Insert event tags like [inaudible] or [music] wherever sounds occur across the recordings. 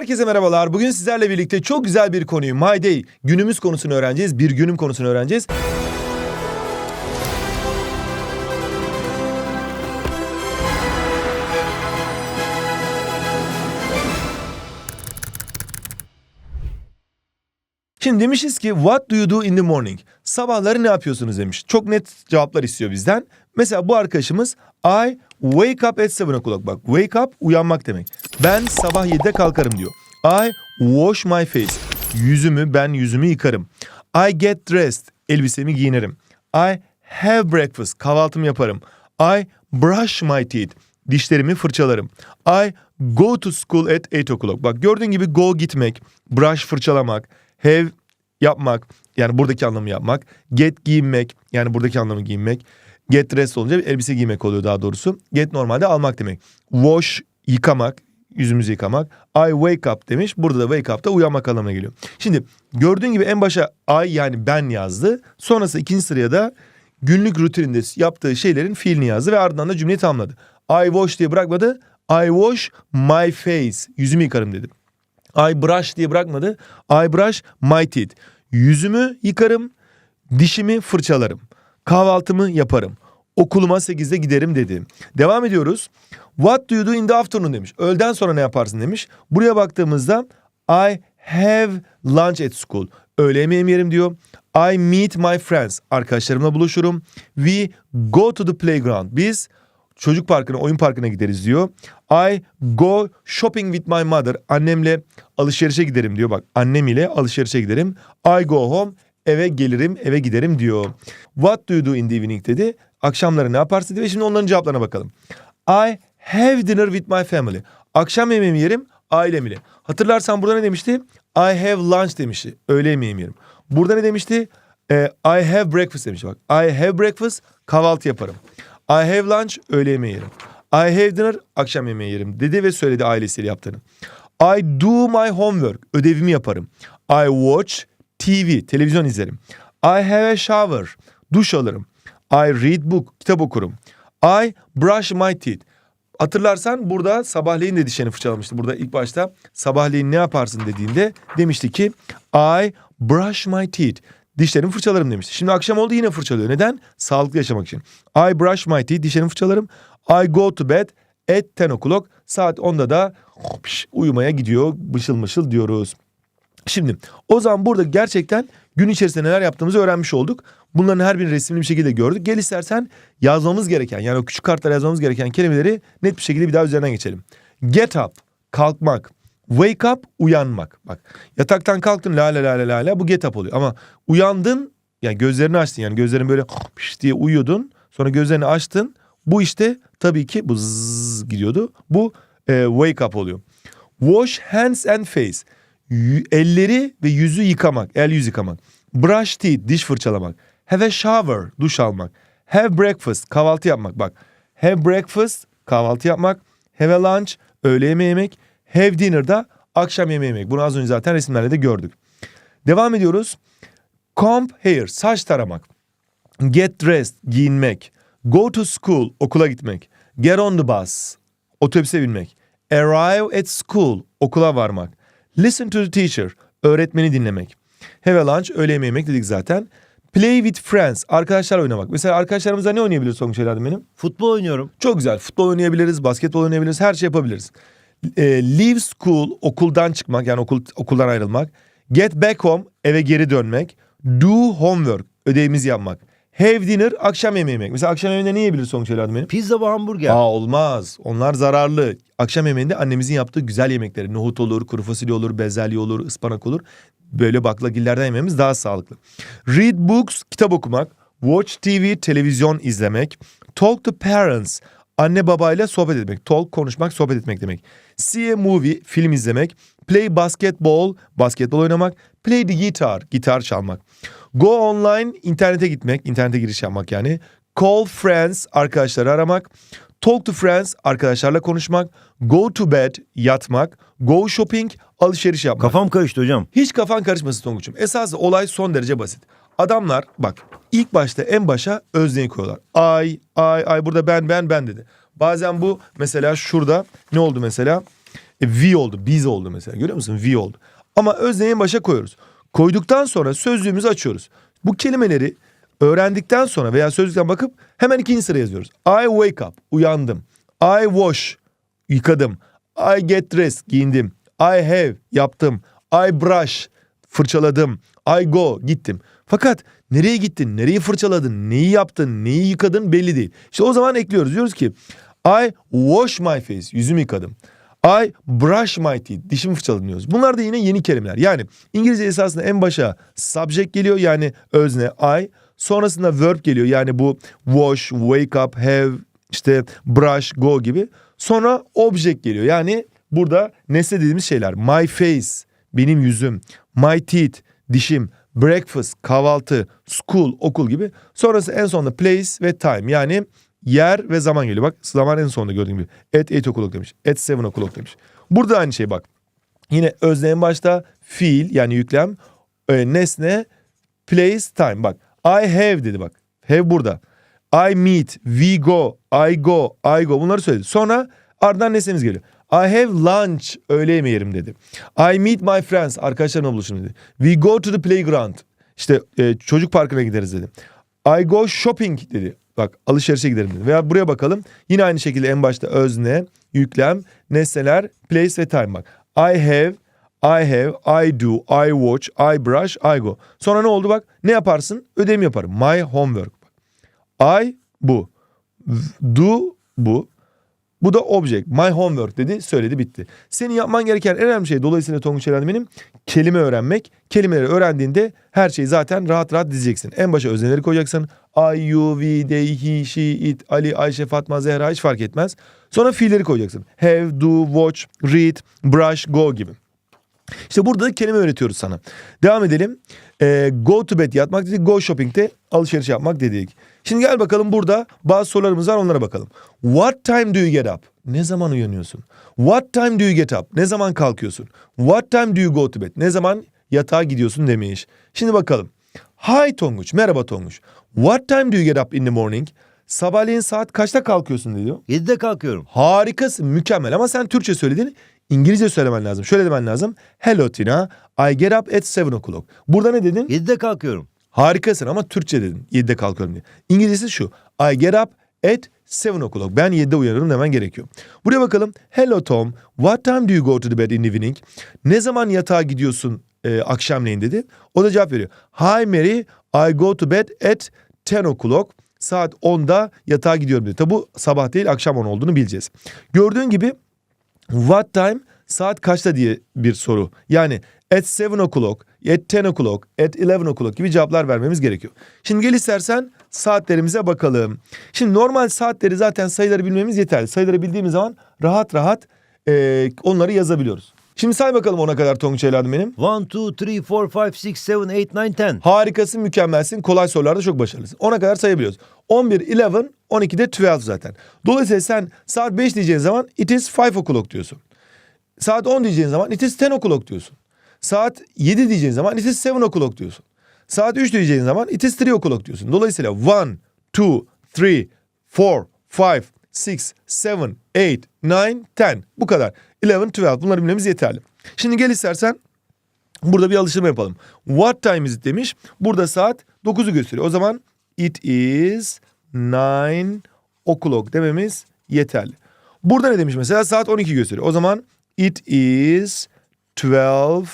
Herkese merhabalar. Bugün sizlerle birlikte çok güzel bir konuyu My Day günümüz konusunu öğreneceğiz. Bir günüm konusunu öğreneceğiz. Şimdi demişiz ki what do you do in the morning? Sabahları ne yapıyorsunuz demiş. Çok net cevaplar istiyor bizden. Mesela bu arkadaşımız I wake up at 7 o'clock. Bak wake up uyanmak demek. Ben sabah 7'de kalkarım diyor. I wash my face. Yüzümü ben yüzümü yıkarım. I get dressed. Elbisemi giyinirim. I have breakfast. Kahvaltımı yaparım. I brush my teeth. Dişlerimi fırçalarım. I go to school at 8 o'clock. Bak gördüğün gibi go gitmek, brush fırçalamak, have yapmak yani buradaki anlamı yapmak, get giyinmek yani buradaki anlamı giyinmek, get dressed olunca elbise giymek oluyor daha doğrusu. Get normalde almak demek. Wash yıkamak, yüzümüzü yıkamak. I wake up demiş. Burada da wake up da uyanmak anlamına geliyor. Şimdi gördüğün gibi en başa I yani ben yazdı. Sonrası ikinci sıraya da günlük rutininde yaptığı şeylerin fiilini yazdı ve ardından da cümleyi tamamladı. I wash diye bırakmadı. I wash my face. Yüzümü yıkarım dedi. I brush diye bırakmadı. I brush my teeth. Yüzümü yıkarım, dişimi fırçalarım. Kahvaltımı yaparım. Okuluma 8'de giderim dedi. Devam ediyoruz. What do you do in the afternoon demiş. Öğleden sonra ne yaparsın demiş. Buraya baktığımızda I have lunch at school. Öğle yemeğimi yerim diyor. I meet my friends. Arkadaşlarımla buluşurum. We go to the playground. Biz çocuk parkına, oyun parkına gideriz diyor. I go shopping with my mother. Annemle alışverişe giderim diyor. Bak annem ile alışverişe giderim. I go home. Eve gelirim, eve giderim diyor. What do you do in the evening dedi. Akşamları ne yaparsın dedi ve şimdi onların cevaplarına bakalım. I have dinner with my family. Akşam yemeğimi yerim ailem ile. Hatırlarsan burada ne demişti? I have lunch demişti. Öğle yemeğimi yerim. Burada ne demişti? Ee, I have breakfast demişti. Bak I have breakfast kahvaltı yaparım. I have lunch öğle yemeği yerim. I have dinner akşam yemeği yerim dedi ve söyledi ailesiyle yaptığını. I do my homework ödevimi yaparım. I watch TV televizyon izlerim. I have a shower duş alırım. I read book kitap okurum. I brush my teeth. Hatırlarsan burada sabahleyin de dişlerini fırçalamıştı. Burada ilk başta sabahleyin ne yaparsın dediğinde demişti ki I brush my teeth. Dişlerimi fırçalarım demişti. Şimdi akşam oldu yine fırçalıyor. Neden? Sağlıklı yaşamak için. I brush my teeth. Dişlerimi fırçalarım. I go to bed at 10 o'clock. Saat 10'da da uyumaya gidiyor. Mışıl mışıl diyoruz. Şimdi o zaman burada gerçekten gün içerisinde neler yaptığımızı öğrenmiş olduk. Bunların her birini resimli bir şekilde gördük. Gel istersen yazmamız gereken yani o küçük kartlara yazmamız gereken kelimeleri net bir şekilde bir daha üzerinden geçelim. Get up, kalkmak. Wake up, uyanmak. Bak yataktan kalktın la la la la la bu get up oluyor. Ama uyandın yani gözlerini açtın yani gözlerin böyle piş diye uyuyordun. Sonra gözlerini açtın. Bu işte tabii ki bu zzz gidiyordu. Bu e, wake up oluyor. Wash hands and face. Elleri ve yüzü yıkamak. El yüz yıkamak. Brush teeth. Diş fırçalamak. Have a shower. Duş almak. Have breakfast. Kahvaltı yapmak. Bak. Have breakfast. Kahvaltı yapmak. Have a lunch. Öğle yemeği yemek. Have dinner da akşam yemeği yemek. Bunu az önce zaten resimlerde de gördük. Devam ediyoruz. Comb hair. Saç taramak. Get dressed. Giyinmek. Go to school. Okula gitmek. Get on the bus. Otobüse binmek. Arrive at school. Okula varmak. Listen to the teacher. Öğretmeni dinlemek. Have a lunch. Öğle yemeği yemek dedik zaten. Play with friends. Arkadaşlarla oynamak. Mesela arkadaşlarımızla ne oynayabiliriz son şeylerden benim? Futbol oynuyorum. Çok güzel. Futbol oynayabiliriz, basketbol oynayabiliriz, her şey yapabiliriz. E, leave school, okuldan çıkmak yani okul okuldan ayrılmak. Get back home, eve geri dönmek. Do homework, ödevimizi yapmak. Have dinner, akşam yemeği yemek. Mesela akşam yemeğinde ne yiyebiliriz son şeylerden benim? Pizza ve hamburger. Aa olmaz. Onlar zararlı. Akşam yemeğinde annemizin yaptığı güzel yemekleri. Nohut olur, kuru fasulye olur, bezelye olur, ıspanak olur. Böyle baklagillerden yememiz daha sağlıklı. Read books, kitap okumak. Watch TV, televizyon izlemek. Talk to parents, anne babayla sohbet etmek. Talk, konuşmak, sohbet etmek demek. See a movie, film izlemek. Play basketball, basketbol oynamak. Play the guitar, gitar çalmak. Go online, internete gitmek, internete giriş yapmak yani. Call friends, arkadaşları aramak. Talk to friends, arkadaşlarla konuşmak. Go to bed, yatmak. Go shopping, alışveriş yapmak. Kafam karıştı hocam. Hiç kafan karışmasın Tonguç'um. Esas olay son derece basit. Adamlar bak ilk başta en başa özneyi koyuyorlar. Ay, ay, ay burada ben, ben, ben dedi. Bazen bu mesela şurada ne oldu mesela? E, V oldu, biz oldu mesela. Görüyor musun? V oldu. Ama özneyi en başa koyuyoruz. Koyduktan sonra sözlüğümüzü açıyoruz. Bu kelimeleri öğrendikten sonra veya sözlükten bakıp hemen ikinci sıraya yazıyoruz. I wake up, uyandım. I wash, yıkadım. I get dressed, giyindim. I have, yaptım. I brush, fırçaladım. I go, gittim. Fakat nereye gittin, nereyi fırçaladın, neyi yaptın, neyi yıkadın belli değil. İşte o zaman ekliyoruz. Diyoruz ki I wash my face, yüzümü yıkadım. I brush my teeth, dişimi fırçaladım diyoruz. Bunlar da yine yeni kelimeler. Yani İngilizce esasında en başa subject geliyor yani özne I. Sonrasında verb geliyor yani bu wash, wake up, have, işte brush, go gibi. Sonra object geliyor yani burada nesne dediğimiz şeyler. My face, benim yüzüm. My teeth, dişim. Breakfast, kahvaltı. School, okul gibi. Sonrası en sonunda place ve time yani yer ve zaman geliyor. Bak zaman en sonunda gördüğün gibi. At 8 o'clock demiş. At 7 o'clock demiş. Burada aynı şey bak. Yine özne en başta fiil yani yüklem. e, nesne place time bak. I have dedi bak. Have burada. I meet, we go, I go, I go bunları söyledi. Sonra ardından nesnemiz geliyor. I have lunch, öğle yemeği yerim dedi. I meet my friends, arkadaşlarımla buluşurum dedi. We go to the playground, işte e, çocuk parkına gideriz dedi. I go shopping dedi. Bak alışverişe giderim dedi. Veya buraya bakalım. Yine aynı şekilde en başta özne, yüklem, nesneler, place ve time bak. I have, I have, I do, I watch, I brush, I go. Sonra ne oldu bak? Ne yaparsın? Ödevimi yaparım. My homework. I bu. Do bu. Bu da object. My homework dedi söyledi bitti. Senin yapman gereken en önemli şey dolayısıyla Tonguç Eren kelime öğrenmek. Kelimeleri öğrendiğinde her şeyi zaten rahat rahat dizeceksin. En başa özneleri koyacaksın. I, you, we, they, he, she, it, Ali, Ayşe, Fatma, Zehra hiç fark etmez. Sonra fiilleri koyacaksın. Have, do, watch, read, brush, go gibi. İşte burada da kelime öğretiyoruz sana. Devam edelim. Ee, go to bed yatmak dedik. Go shopping'te alışveriş yapmak dedik. Şimdi gel bakalım burada bazı sorularımız var onlara bakalım. What time do you get up? Ne zaman uyanıyorsun? What time do you get up? Ne zaman kalkıyorsun? What time do you go to bed? Ne zaman yatağa gidiyorsun demiş. Şimdi bakalım. Hi Tonguç. Merhaba Tonguç. What time do you get up in the morning? Sabahleyin saat kaçta kalkıyorsun diyor. 7'de kalkıyorum. Harikasın, mükemmel ama sen Türkçe söyledin. İngilizce söylemen lazım. Şöyle demen lazım. Hello Tina, I get up at 7 o'clock. Burada ne dedin? 7'de kalkıyorum. Harikasın ama Türkçe dedin. 7'de kalkıyorum diye. İngilizcesi şu. I get up at 7 o'clock. Ben 7'de uyanırım demen gerekiyor. Buraya bakalım. Hello Tom, what time do you go to the bed in the evening? Ne zaman yatağa gidiyorsun e, akşamleyin dedi. O da cevap veriyor. Hi Mary, I go to bed at 10 o'clock. Saat 10'da yatağa gidiyorum dedi. Tabi bu sabah değil akşam 10 olduğunu bileceğiz. Gördüğün gibi What time? Saat kaçta diye bir soru. Yani at 7 o'clock, at 10 o'clock, at 11 o'clock gibi cevaplar vermemiz gerekiyor. Şimdi gel istersen saatlerimize bakalım. Şimdi normal saatleri zaten sayıları bilmemiz yeterli. Sayıları bildiğimiz zaman rahat rahat eee, onları yazabiliyoruz. Şimdi say bakalım ona kadar Tonguç evladım benim. 1, 2, 3, 4, 5, 6, 7, 8, 9, 10. Harikasın, mükemmelsin. Kolay sorularda çok başarılısın. Ona kadar sayabiliyoruz. 11, 11, 12'de 12 zaten. Dolayısıyla sen saat 5 diyeceğin zaman it is 5 o'clock diyorsun. Saat 10 diyeceğin zaman it is 10 o'clock diyorsun. Saat 7 diyeceğin zaman it is 7 o'clock diyorsun. Saat 3 diyeceğin zaman it is 3 o'clock diyorsun. Dolayısıyla 1, 2, 3, 4, 5, 6, 7, 8, 9, 10. Bu kadar. 11, 12 bunları bilmemiz yeterli. Şimdi gel istersen Burada bir alıştırma yapalım. What time is it demiş. Burada saat 9'u gösteriyor. O zaman it is 9 o'clock dememiz yeterli. Burada ne demiş mesela? Saat 12 gösteriyor. O zaman it is 12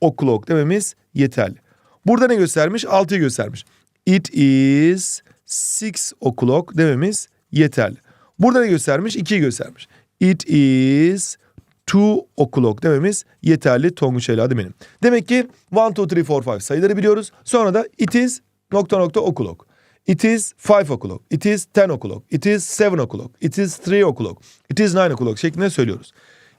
o'clock dememiz yeterli. Burada ne göstermiş? 6'yı göstermiş. It is 6 o'clock dememiz yeterli. Burada ne göstermiş? 2'yi göstermiş. It is 2 o'clock dememiz yeterli Tonguç evladı benim. Demek ki 1, 2, 3, 4, 5 sayıları biliyoruz. Sonra da it is nokta nokta o'clock. It is 5 o'clock. It is 10 o'clock. It is 7 o'clock. It is 3 o'clock. It is 9 o'clock şeklinde söylüyoruz.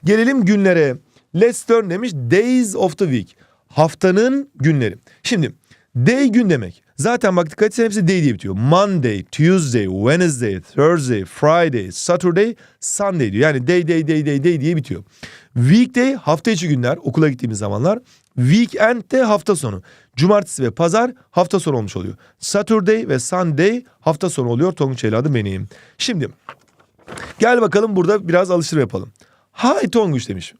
Gelelim günlere. Let's turn demiş days of the week. Haftanın günleri. Şimdi day gün demek. Zaten bak dikkat etsen hepsi day diye bitiyor. Monday, Tuesday, Wednesday, Thursday, Friday, Saturday, Sunday diyor. Yani day day day day day diye bitiyor. Weekday hafta içi günler okula gittiğimiz zamanlar. Weekend de hafta sonu. Cumartesi ve pazar hafta sonu olmuş oluyor. Saturday ve Sunday hafta sonu oluyor. Tonguç evladım benim. Şimdi gel bakalım burada biraz alıştırma yapalım. Hi Tonguç demiş.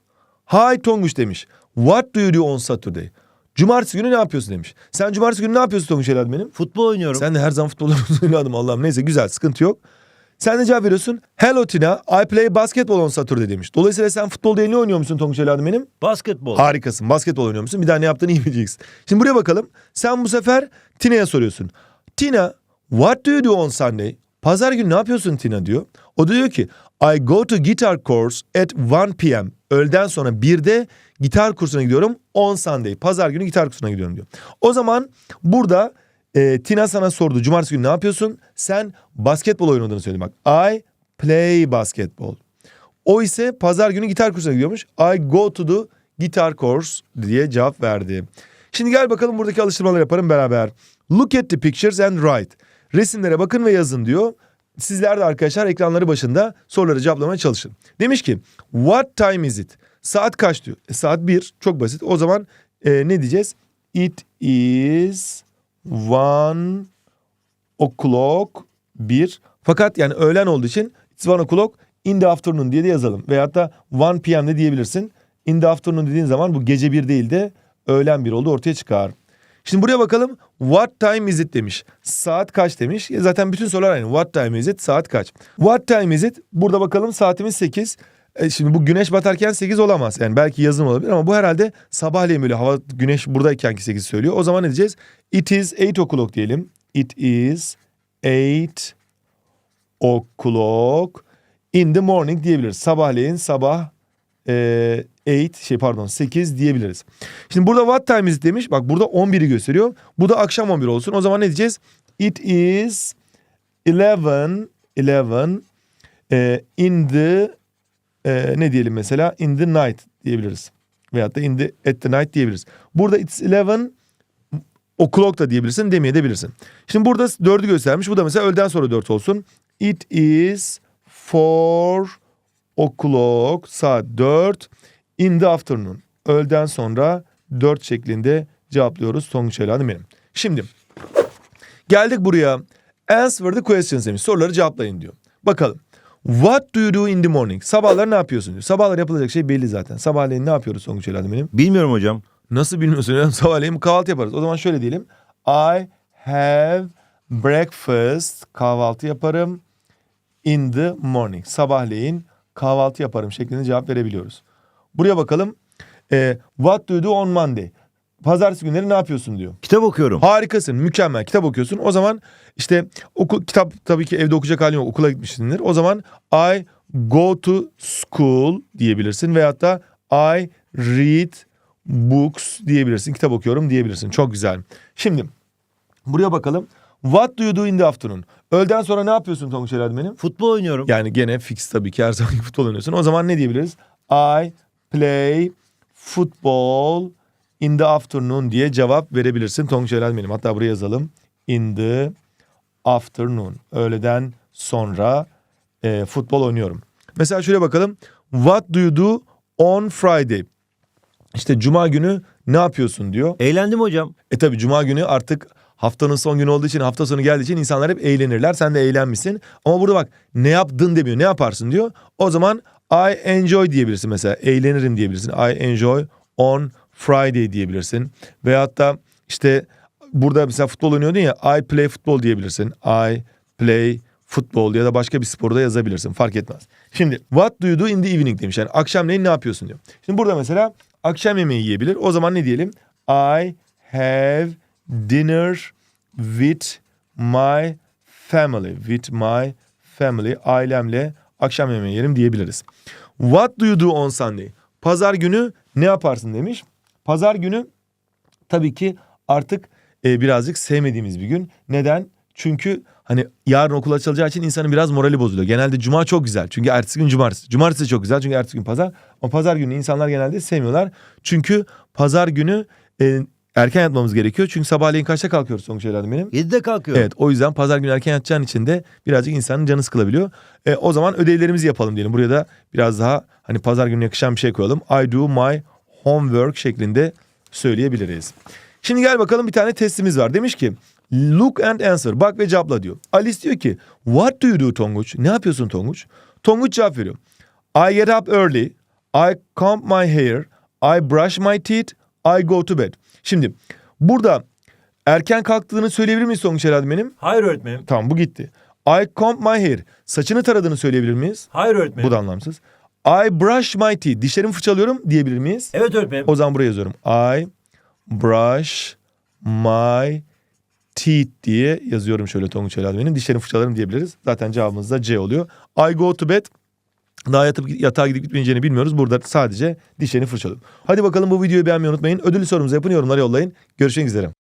Hi Tonguç demiş. What do you do on Saturday? Cumartesi günü ne yapıyorsun demiş. Sen cumartesi günü ne yapıyorsun Tonguç evladım benim? Futbol oynuyorum. Sen de her zaman futbol oynuyorsun [laughs] evladım Allah'ım. Neyse güzel sıkıntı yok. Sen de cevap veriyorsun. Hello Tina, I play basketball on Saturday demiş. Dolayısıyla sen futbol değil ne oynuyor musun Tonguç evladım benim? Basketbol. Harikasın. Basketbol oynuyor musun? Bir daha ne yaptığını iyi bileceksin. Şimdi buraya bakalım. Sen bu sefer Tina'ya soruyorsun. Tina, what do you do on Sunday? Pazar günü ne yapıyorsun Tina diyor. O da diyor ki I go to guitar course at 1 p.m. Öğleden sonra 1'de gitar kursuna gidiyorum on Sunday. Pazar günü gitar kursuna gidiyorum diyor. O zaman burada e, Tina sana sordu. Cumartesi günü ne yapıyorsun? Sen basketbol oynadığını söyledin bak. I play basketball. O ise pazar günü gitar kursuna gidiyormuş. I go to the guitar course diye cevap verdi. Şimdi gel bakalım buradaki alıştırmaları yaparım beraber. Look at the pictures and write. Resimlere bakın ve yazın diyor. Sizler de arkadaşlar ekranları başında soruları cevaplamaya çalışın. Demiş ki what time is it? Saat kaç diyor. E, saat 1 çok basit. O zaman e, ne diyeceğiz? It is one o'clock bir. Fakat yani öğlen olduğu için it's one o'clock in the afternoon diye de yazalım. Veyahut da 1 p.m. de diyebilirsin. In the afternoon dediğin zaman bu gece bir değil de öğlen bir oldu ortaya çıkar. Şimdi buraya bakalım. What time is it demiş. Saat kaç demiş. E Zaten bütün sorular aynı. What time is it? Saat kaç? What time is it? Burada bakalım saatimiz 8. E şimdi bu güneş batarken 8 olamaz. Yani belki yazın olabilir ama bu herhalde sabahleyin böyle hava güneş buradayken ki 8 söylüyor. O zaman ne diyeceğiz? It is 8 o'clock diyelim. It is 8 o'clock in the morning diyebiliriz. Sabahleyin sabah 8 şey pardon 8 diyebiliriz. Şimdi burada what time is demiş. Bak burada 11'i gösteriyor. Bu da akşam 11 olsun. O zaman ne diyeceğiz? It is 11 11 e, in the e, ne diyelim mesela in the night diyebiliriz. Veyahut da in the at the night diyebiliriz. Burada it's 11 o'clock da diyebilirsin demeyebilirsin. Şimdi burada 4'ü göstermiş. Bu da mesela öğleden sonra 4 olsun. It is 4 o'clock saat 4 in the afternoon. Öğleden sonra 4 şeklinde cevaplıyoruz Tonguç evladım benim. Şimdi geldik buraya. Answer the questions demiş. Soruları cevaplayın diyor. Bakalım. What do you do in the morning? Sabahları ne yapıyorsun diyor. Sabahları yapılacak şey belli zaten. Sabahleyin ne yapıyoruz Tonguç evladım benim? Bilmiyorum hocam. Nasıl bilmiyorsun ya? [laughs] Sabahleyin kahvaltı yaparız. O zaman şöyle diyelim. I have breakfast. Kahvaltı yaparım. In the morning. Sabahleyin kahvaltı yaparım şeklinde cevap verebiliyoruz. Buraya bakalım. Ee, what do you do on Monday? Pazartesi günleri ne yapıyorsun diyor. Kitap okuyorum. Harikasın, mükemmel. Kitap okuyorsun. O zaman işte okul kitap tabii ki evde okuyacak halin yok. Okula gitmişsindir. O zaman I go to school diyebilirsin veyahut da I read books diyebilirsin. Kitap okuyorum diyebilirsin. Çok güzel. Şimdi buraya bakalım. What do you do in the afternoon? Öğleden sonra ne yapıyorsun Tonguç benim? Futbol oynuyorum. Yani gene fix tabii ki her [laughs] zaman futbol oynuyorsun. O zaman ne diyebiliriz? I play football in the afternoon diye cevap verebilirsin. Tonguç benim. Hatta buraya yazalım. In the afternoon. Öğleden sonra e, futbol oynuyorum. Mesela şöyle bakalım. What do you do on Friday? İşte cuma günü ne yapıyorsun diyor. Eğlendim hocam. E tabi cuma günü artık haftanın son günü olduğu için hafta sonu geldiği için insanlar hep eğlenirler. Sen de eğlenmişsin. Ama burada bak ne yaptın demiyor. Ne yaparsın diyor. O zaman I enjoy diyebilirsin mesela. Eğlenirim diyebilirsin. I enjoy on Friday diyebilirsin. Veyahut da işte burada mesela futbol oynuyordun ya I play football diyebilirsin. I play futbol ya da başka bir sporda yazabilirsin. Fark etmez. Şimdi what do you do in the evening demiş. Yani akşamleyin ne yapıyorsun diyor. Şimdi burada mesela akşam yemeği yiyebilir. O zaman ne diyelim? I have dinner with my family. With my family. Ailemle akşam yemeği yerim diyebiliriz. What do you do on Sunday? Pazar günü ne yaparsın demiş. Pazar günü tabii ki artık e, birazcık sevmediğimiz bir gün. Neden? Çünkü hani yarın okul açılacağı için insanın biraz morali bozuluyor. Genelde cuma çok güzel. Çünkü ertesi gün cumartesi. Cumartesi çok güzel çünkü ertesi gün pazar. Ama pazar günü insanlar genelde sevmiyorlar. Çünkü pazar günü e, erken yatmamız gerekiyor. Çünkü sabahleyin kaçta kalkıyoruz sonuç evladım benim? 7'de kalkıyorum. Evet o yüzden pazar günü erken yatacağın için de birazcık insanın canı sıkılabiliyor. E, o zaman ödevlerimizi yapalım diyelim. Buraya da biraz daha hani pazar günü yakışan bir şey koyalım. I do my homework şeklinde söyleyebiliriz. Şimdi gel bakalım bir tane testimiz var. Demiş ki look and answer. Bak ve cevapla diyor. Alice diyor ki what do you do Tonguç? Ne yapıyorsun Tonguç? Tonguç cevap veriyor. I get up early. I comb my hair. I brush my teeth. I go to bed. Şimdi burada erken kalktığını söyleyebilir miyiz sonuç herhalde benim? Hayır öğretmenim. Tamam bu gitti. I comb my hair. Saçını taradığını söyleyebilir miyiz? Hayır öğretmenim. Bu da anlamsız. I brush my teeth. Dişlerimi fırçalıyorum diyebilir miyiz? Evet öğretmenim. O zaman buraya yazıyorum. I brush my teeth diye yazıyorum şöyle Tonguç Helal benim. Dişlerimi fırçalarım diyebiliriz. Zaten cevabımız da C oluyor. I go to bed. Daha yatıp yatağa gidip gitmeyeceğini bilmiyoruz. Burada sadece dişlerini fırçalıyorum. Hadi bakalım bu videoyu beğenmeyi unutmayın. Ödüllü sorumuzu yapın yorumlara yollayın. Görüşmek üzere.